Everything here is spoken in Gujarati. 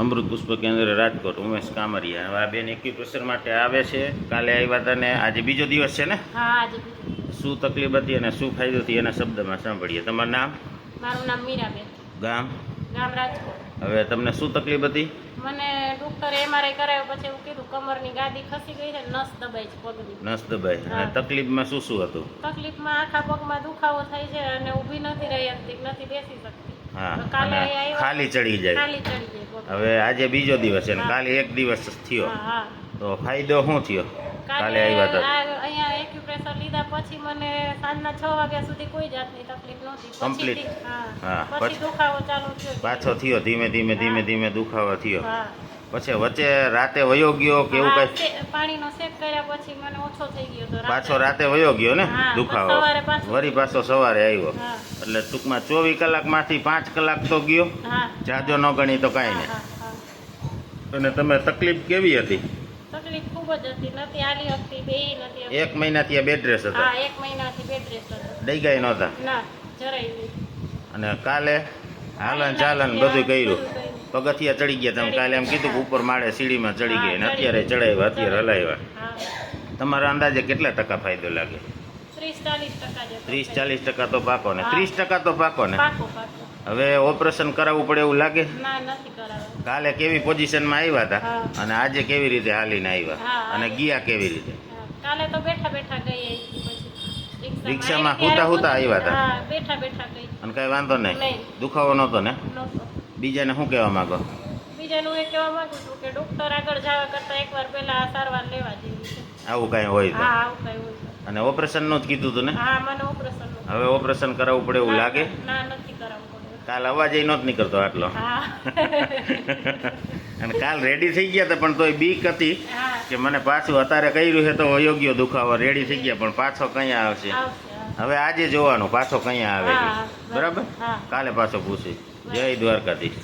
અમૃત પુષ્પ કેન્દ્ર રાજકોટ ઉમેશ કામરિયા. હવે આ બેન એક્યુપ્રેશર માટે આવે છે. કાલે આવ્યા હતા ને આજે બીજો દિવસ છે ને? આજે શું તકલીફ હતી અને શું ફાયદો હતી એના શબ્દમાં સાંભળીએ. તમારું નામ? મારું નામ મીરાબેન. ગામ? ગામ રાજકોટ. હવે તમને શું તકલીફ હતી? મને ડોક્ટરે એમઆરઆઈ કરાવ્યો પછી એવું કીધું કમરની ગાદી ખસી ગઈ છે નસ દબાઈ છે પગની. નસ દબાઈ અને. તકલીફમાં શું શું હતું? તકલીફમાં આખા પગમાં દુખાવો થાય છે અને ઊભી નથી રહી શકતી નથી બેસી શકતી. હા ખાલી ચડી જાય. ખાલી ચડી હવે આજે બીજો દિવસ છે ને કાલે એક દિવસ થયો. તો ફાયદો શું થયો? કાલે આવ્યા હતા. અહીંયા એક્યુપ્રેશર લીધા પછી મને સાંજના છ વાગ્યા સુધી કોઈ જાતની તકલીફ નહોતી. કમ્પ્લીટ હા. પછી દુખાવો ચાલુ થયો. પાછો થયો ધીમે ધીમે ધીમે ધીમે દુખાવો થયો. પછી વચ્ચે રાતે વયો ગયો કે એવું કઈ? પાણીનો શેક કર્યા પછી મને ઓછો થઈ ગયો તો પાછો રાતે વયો ગયો ને? દુખાવો. વરી પાછો. સવારે આવ્યો. એટલે ટૂંકમાં ચોવીસ કલાકમાંથી પાંચ કલાક તો ગયો. જાજો ન ગણી તો કાંઈ નહીં. અને તમે તકલીફ કેવી હતી? તકલીફ ખૂબ જ હતી. નથી આલી હતી બે નથી એક મહિનાથી આ બેડ રેસ હતા? હા એક મહિનાથી બેડ રેસ્ટ હતો. દઈ ગયા નહોતા? ના જરાય નહીં. અને કાલે હાલન ચાલન બધું કર્યું. પગથિયા ચડી ગયા તમે કાલે એમ કીધું કે ઉપર માળે સીડીમાં ચડી ગયા. અત્યારે ચડાવ્યા અત્યારે હલાવ્યા તમારા અંદાજે કેટલા ટકા ફાયદો લાગે? ત્રીસ ચાલીસ ટકા તો પાકો ને. ત્રીસ ટકા તો પાકો ને. હવે ઓપરેશન કરાવવું પડે એવું લાગે? કાલે કેવી પોઝિશનમાં આવ્યા હતા અને આજે કેવી રીતે હાલીને આવ્યા અને ગયા કેવી રીતે? કાલે તો બેઠા બેઠા ગઈ રિક્ષામાં હુતા હુતા આવ્યા હતા? બેઠા બેઠા ગઈ. અને કઈ વાંધો નહીં. દુખાવો નહોતો ને? બીજાને શું કહેવા માંગો? બીજાનું એ કહેવા માંગુ છું કે ડોક્ટર આગળ જવા કરતા એકવાર પહેલા સારવાર લેવા જેવી આવું કાંઈ હોય તો? આવું કઈ હોય. અને ઓપરેશનનું જ કીધું તું ને? હા મને ઓપરેશન હવે ઓપરેશન કરાવવું પડે એવું લાગે? ના નથી કરાવવું પડે. કાલ અવાજ એ નહોતો નીકળતો આટલો. અને કાલ રેડી થઈ ગયા હતા પણ તોય બીક હતી કે મને પાછું અત્યારે કર્યું છે તો યોગ્ય દુખાવો રેડી થઈ ગયા પણ પાછો કઅહીંયા આવશે? હવે આજે જોવાનું પાછો કઅહીંયા આવે બરાબર. કાલે પાછો પૂછી. જય દ્વારકાધીશ.